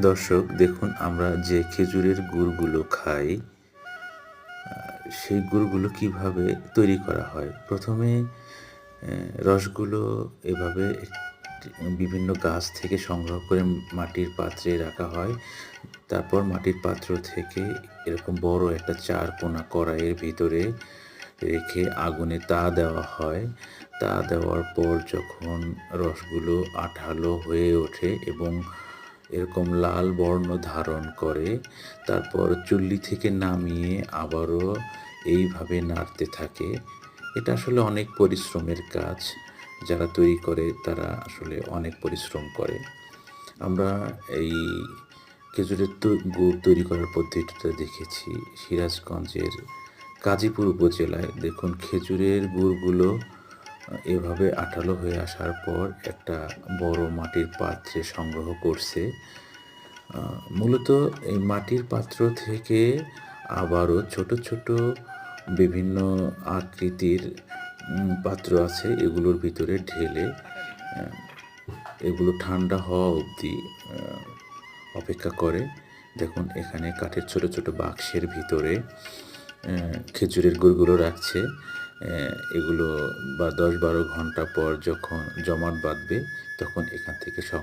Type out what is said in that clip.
দর্শক, দেখুন আমরা যে খেজুরের গুড়গুলো খাই সেই গুড়গুলো কীভাবে তৈরি করা হয়? প্রথমে রসগুলো এভাবে বিভিন্ন গাছ থেকে সংগ্রহ করে মাটির পাত্রে রাখা হয়। তারপর মাটির পাত্র থেকে এরকম বড় একটা চার কোনা কড়াইয়ের ভিতরে রেখে আগুনে তা দেওয়া হয়। তা দেওয়ার পর যখন রসগুলো আঠালো হয়ে ওঠে এবং এরকম লাল বর্ণ ধারণ করে, তারপর চুল্লি থেকে নামিয়ে আবারও এইভাবে নাড়তে থাকে। এটা আসলে অনেক পরিশ্রমের কাজ। যারা তৈরি করে, তারা আসলে অনেক পরিশ্রম করে। আমরা এই খেজুরের গুড় তৈরি করার পদ্ধতিটা দেখেছি সিরাজগঞ্জের গাজীপুর উপজেলায়। দেখুন, খেজুরের গুড়গুলো এভাবে আঠালো হয়ে আসার পর একটা বড় মাটির পাত্রে সংগ্রহ করছে। মূলত এই মাটির পাত্র থেকে আবারও ছোট ছোট বিভিন্ন আকৃতির পাত্র আছে এগুলোর ভিতরে ঢেলে এগুলো ঠান্ডা হওয়া অবধি অপেক্ষা করে। দেখুন, এখানে কাঠের ছোট ছোট বাক্সের ভিতরে খেজুরের গুড়গুলো রাখছে। এগুলো বা দশ বারো ঘণ্টা পর যখন জমাট বাঁধবে তখন এখান থেকে সং